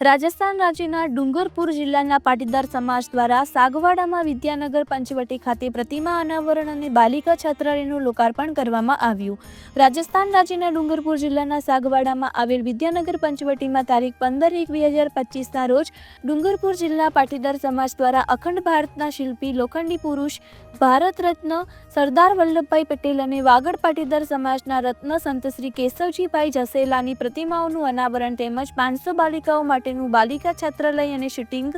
Rajasthan રાજ્યના ડુંગરપુર જિલ્લાના પાટીદાર સમાજ દ્વારા સાગવાડામાં વિદ્યાનગર પંચવટી ખાતે પ્રતિમા અનાવરણ અને બાલિકા છાત્રાલયનું લોકાર્પણ કરવામાં આવ્યું. રાજસ્થાન રાજ્યના ડુંગરપુર જિલ્લાના સાગવાડામાં આવેલ વિદ્યાનગર પંચવટીમાં તારીખ પંદર એક બે હજાર પચીસના રોજ ડુંગરપુર જિલ્લા પાટીદાર સમાજ દ્વારા અખંડ ભારતના શિલ્પી લોખંડી પુરુષ, ભારત રત્ન સરદાર વલ્લભભાઈ પટેલ અને વાગડ પાટીદાર સમાજના રત્ન સંત શ્રી કેશવજીભાઈ જસેલાની પ્રતિમાઓનું અનાવરણ તેમજ પાંચસો બાલિકાઓ માટેનું બાલિકા છાત્રાલય અને શૂટિંગ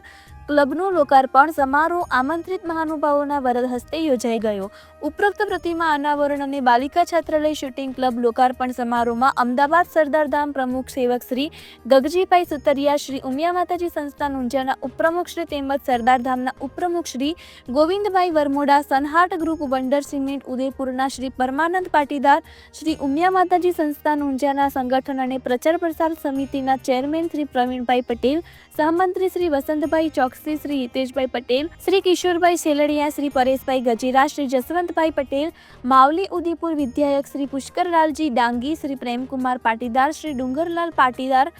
ક્લબનું લોકાર્પણ, સમારોહ, આમંત્રિત મહાનુભાવોના વરદ હસ્તે યોજાઈ ગયો. ઉપરોક્ત પ્રતિમા અનાવરણ અને બાલિકા છાત્રાલય શૂટિંગ ક્લબ લોકાર્પણ સમારોહમાં અમદાવાદ સરદારધામ પ્રમુખ સેવક શ્રી ગગજીભાઈ સુતરિયા, શ્રી ઉમિયા માતાજી સંસ્થાન ઊંઝાના ઉપપ્રમુખ શ્રી તેમજ સરદારધામના ઉપપ્રમુખ Shri Govindbhai વરમોડા, સનહાટ group wonder cement ઉદયપુરના શ્રી પરમાનંદ પાટીદાર, શ્રી ઉમિયા માતાજી સંસ્થાન ઊંઝાના સંગઠન અને પ્રચાર પ્રસાર સમિતિના ચેરમેન શ્રી પ્રવીણભાઈ પટેલ, સહમંત્રી શ્રી વસંતભાઈ ચોકસી શ્રી હિતેશભાઈ પટેલ, શ્રી કિશોરભાઈ સેલડિયા શ્રી પરેશભાઈ ગજીરા, શ્રી જસવંતભાઈ પટેલ, માવલી ઉદયપુર વિદ્યાયક શ્રી પુષ્કરલાલજી ડાંગી, શ્રી પ્રેમકુમાર પાટીદાર, શ્રી ડુંગરલાલ પાટીદાર,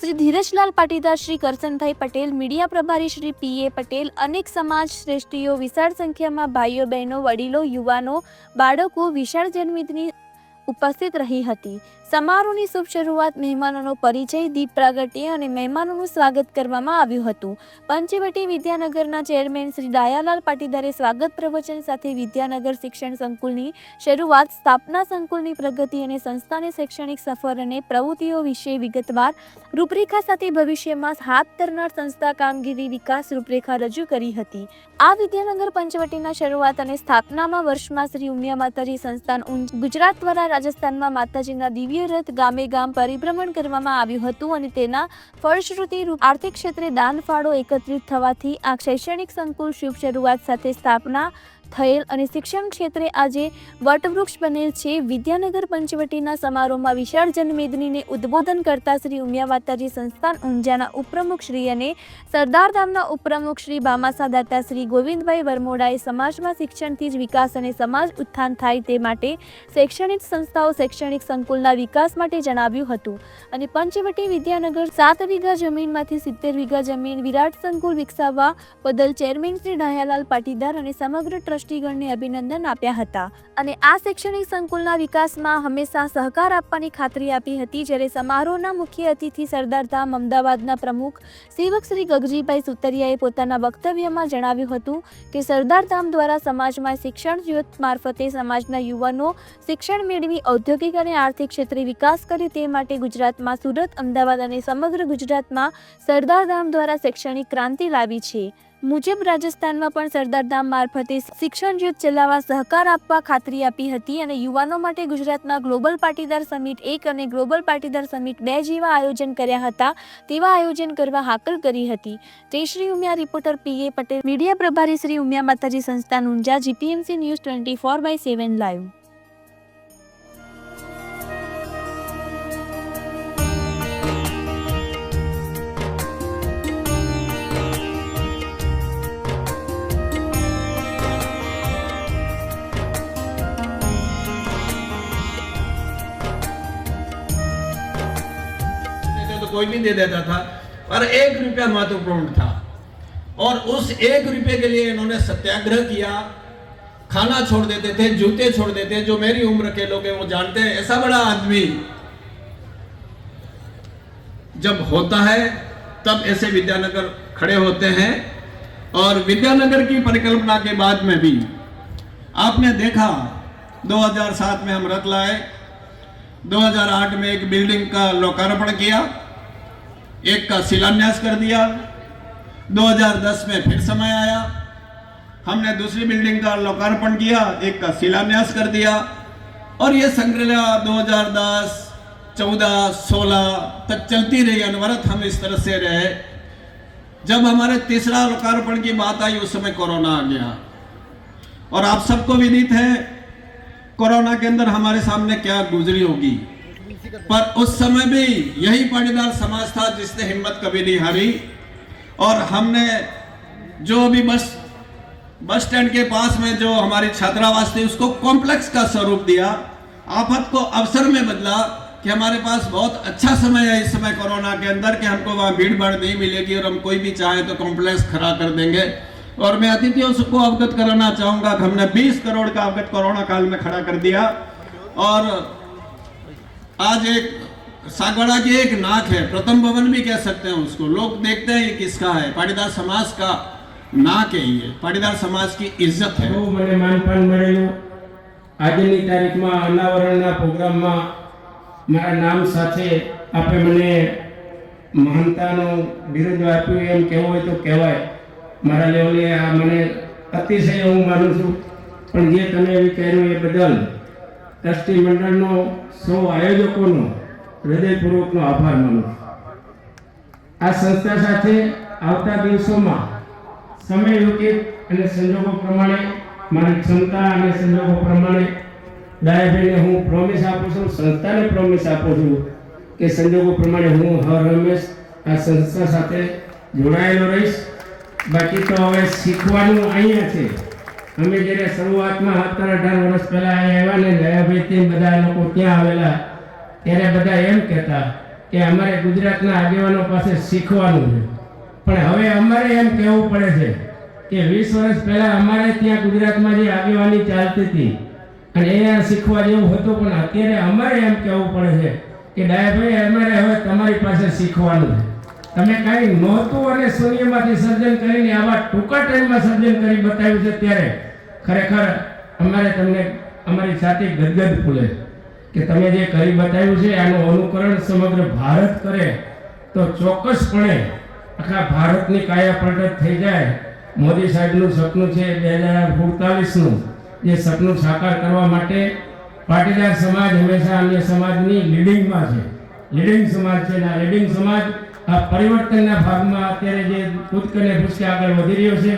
શ્રી ધીરજલાલ પાટીદાર, શ્રી કરસનભાઈ પટેલ, મીડિયા પ્રભારી શ્રી પી એ પટેલ, અનેક સમાજ શ્રેષ્ઠીઓ, વિશાળ સંખ્યામાં ભાઈઓ, બહેનો, વડીલો, યુવાનો, બાળકો, વિશાળ જન્મિતની ઉપસ્થિત રહી હતી. સમારોહની શુભ શરૂઆત મહેમાનોનો પરિચય, દીપ પ્રાગટ્ય અને મહેમાનોનું સ્વાગત કરવામાં આવ્યું હતું. પંચવટી વિદ્યાનગરના ચેરમેન શ્રી દયાલાલ પાટીદારે સ્વાગત પ્રવચન સાથે વિદ્યાનગર શિક્ષણ સંકુલની શરૂઆત સ્થાપના સંકુલની પ્રગતિ અને સંસ્થાની શૈક્ષણિક સફર અને પ્રવૃત્તિઓ વિશે વિગતવાર રૂપરેખા સાથે ભવિષ્યમાં હાથ ધરનાર સંસ્થા કામગીરી વિકાસ રૂપરેખા રજૂ કરી હતી. આ વિદ્યાનગર પંચવટીના શરૂઆત અને સ્થાપનામાં વર્ષમાં શ્રી ઉમિયા માતાજી સંસ્થાન ગુજરાત દ્વારા રાજસ્થાનમાં માતાજીના દિવ્ય રથ ગામે ગામ પરિભ્રમણ કરવામાં આવ્યું હતું અને તેના ફળશ્રુતિ રૂપ આર્થિક ક્ષેત્રે દાન ફાળો એકત્રિત થવાથી આ શૈક્ષણિક સંકુલ શુભ શરૂઆત સાથે સ્થાપના થયેલ અને શિક્ષણ ક્ષેત્રે આજે વટવૃક્ષ બનેલ છે. વિદ્યાનગર પંચવટીના સમારોહમાં વિશાળ જનમેદનીને ઉદ્બોધન કરતા શ્રી ઉમિયા માતાજી સંસ્થાન ઊંઝાના ઉપપ્રમુખ શ્રી અને સરદાર ધામના ઉપપ્રમુખ શ્રી ભામાસા દાતા શ્રી ગોવિંદભાઈ વરમોડાએ સમાજમાં શિક્ષણથી જ વિકાસ અને સમાજ ઉત્થાન થાય તે માટે શૈક્ષણિક સંસ્થાઓ શૈક્ષણિક સંકુલના વિકાસ માટે જણાવ્યું હતું. અને પંચવટી વિદ્યાનગર સાત વીઘા જમીનમાંથી સિત્તેર વીઘા જમીન વિરાટ સંકુલ વિકસાવવા બદલ ચેરમેન શ્રી ડાયાલાલ પાટીદાર અને સમગ્ર ટ્રસ્ટીગણને અભિનંદન આપ્યા હતા અને આ શૈક્ષણિક સંકુલના વિકાસમાં હંમેશા સહકાર આપવાની ખાતરી આપી હતી જ્યારે સમારોહના મુખ્ય અતિથિ સરદારધામ અમદાવાદના પ્રમુખ સેવક શ્રી ગગજીભાઈ સુતરિયાએ પોતાના વક્તવ્યમાં જણાવ્યું હતું કે સરદારધામ દ્વારા સમાજમાં શિક્ષણ જ્યોત મારફતે સમાજના યુવાનો શિક્ષણ મેળવી ઔદ્યોગિક અને આર્થિક ક્ષેત્રે વિકાસ કરે તે માટે ગુજરાતમાં સુરત, અમદાવાદ અને સમગ્ર ગુજરાતમાં સરદારધામ દ્વારા શૈક્ષણિક ક્રાંતિ લાવી છે. મુજબ રાજસ્થાનમાં પણ સરદારધામ મારફતે શિક્ષણ યુદ્ધ ચલાવવા સહકાર આપવા ખાતરી આપી હતી અને યુવાનો માટે ગુજરાતમાં ગ્લોબલ પાટીદાર સમિટ એક અને ગ્લોબલ પાટીદાર સમિટ બે જેવા આયોજન કર્યા હતા તેવા આયોજન કરવા હાકલ કરી હતી. તે Shri Umiya reporter P A Patel, media પ્રભારી Shri Umiya Mataji Sansthan Unjha GPMC news twenty four by seven live. कोई भी दे देता था, पर एक रुपया महत्वपूर्ण था। और उस एक रुपये के लिए इन्होंने सत्याग्रह किया। खाना छोड़ देते थे, जूते छोड़ देते जो मेरी उम्र के लोग हैं, वो जानते हैं, ऐसा बड़ा आदमी जब होता है, तब ऐसे विद्यानगर खड़े होते हैं। और विद्यानगर की परिकल्पना के बाद में भी आपने देखा 2007 में हम रथ लाए 2008 में एक बिल्डिंग का लोकार्पण किया एक का शिलान्यास कर दिया। 2010 में फिर समय आया। हमने दूसरी बिल्डिंग का लोकार्पण किया, एक का शिलान्यास कर दिया। और ये संग्रहालय 2010 14 16 तक चलती रही, अनवरत हम इस तरह से रहे। जब हमारे तीसरा लोकार्पण की बात आई, उस समय कोरोना आ गया। और आप सबको विदित है, कोरोना के अंदर हमारे सामने क्या गुजरी होगी? पर उस समय भी यही पाटीदार समाज था जिसने हिम्मत कभी नहीं हारी। और हमने जो भी बस बस स्टैंड के पास में जो हमारी छात्रावास थी, उसको कॉम्प्लेक्स का स्वरूप दिया। आफत को अवसर में बदला कि हमारे पास बहुत अच्छा समय है इस समय कोरोना के अंदर, कि हमको वहाँ भीड़ भाड़ नहीं मिलेगी और हम कोई भी चाहे तो कॉम्प्लेक्स खड़ा कर देंगे। और मैं अतिथियों को अवगत कराना चाहूँगा हमने 20 करोड़ का अवगत कोरोना काल में खड़ा कर दिया। और आज एक सागवाड़ा की एक नाक है प्रथम भवन भी कह सकते हैं उसको लोग देखते हैं ये किसका है पाटीदार समाज का नाक है ये पाटीदार समाज की इज्जत है બહુ મને માનપાન મળેલું આજની તારીખમાં અનાવરણના પ્રોગ્રામમાં મારા નામ સાથે આપે મને મહાનતાનું બિરુદ આપ્યું એમ કહેવું હોય તો કહેવાય મારા લેવલે આ મને અતિશય હું માનું છું પણ જે તમે એવી કર્યું એ બદલ ટ્રસ્ટી મંડળનો સૌ આયોજકોનો હૃદયપૂર્વકનો આભાર માનું આ સંસ્થા સાથે આવતા દિવસોમાં સમય યોગ્ય અને સંજોગો પ્રમાણે, મારી ક્ષમતા અને સંજોગો પ્રમાણે ડાયાભાઈને હું પ્રોમિસ આપું છું, સંસ્થાને પ્રોમિસ આપું છું કે સંજોગો પ્રમાણે હું હર હંમેશ આ સંસ્થા સાથે જોડાયેલો રહીશ. બાકી તો હવે શીખવાનું અહીંયા છે. અમે જ્યારે શરૂઆતમાં સત્તર અઢાર વર્ષ પહેલાં અહીંયા આવ્યા ને દયાભાઈ તે બધા લોકો ત્યાં આવેલા, ત્યારે બધા એમ કહેતા કે અમારે ગુજરાતના આગેવાનો પાસે શીખવાનું છે. પણ હવે અમારે એમ કહેવું પડે છે કે વીસ વર્ષ પહેલા અમારે ત્યાં ગુજરાતમાં જે આગેવાની ચાલતી હતી અને એ શીખવા જેવું હતું, પણ અત્યારે અમારે એમ કહેવું પડે છે કે ડાયાભાઈ અમારે હવે તમારી પાસે શીખવાનું છે. તમે કાંઈ નહોતું અને શૂન્યમાંથી સર્જન કરીને આવા ટૂંકા ટાઈમમાં સર્જન કરી બતાવ્યું છે ત્યારે ખરેખર અમારે તમને, અમારી સાથે ગદગદ ફૂલે કે તમે જે કરી બતાવ્યું છે, આનું અનુકરણ સમગ્ર ભારત કરે તો ચોક્કસપણે આખા ભારતની કાયા પલટ થઈ જાય. મોદી સાહેબનું સપનું છે બે હજાર સુડતાલીસનું, જે સપનું સાકાર કરવા માટે પાટીદાર સમાજ હંમેશા અન્ય સમાજની લીડિંગમાં છે. લીડિંગ સમાજ છે ને આ લીડિંગ સમાજ આ પરિવર્તનના ભાગમાં અત્યારે જે કૂદકને ભૂસકે આગળ વધી રહ્યો છે,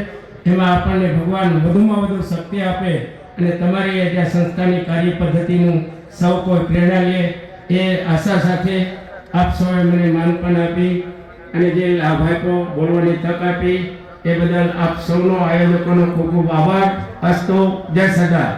એમાં આપણને ભગવાન વધુમાં વધુ શક્તિ આપે અને તમારી એ સંસ્થાની કાર્ય પદ્ધતિનું સૌ કોઈ પ્રેરણા લે, એ આશા સાથે આપ સૌએ મને માનપણ આપી અને જે લાભાયકો બોલવાની તક આપી, એ બદલ આપ સૌનો, આયોજકોનો ખૂબ ખૂબ આભાર. અસ્તો જય સરદાર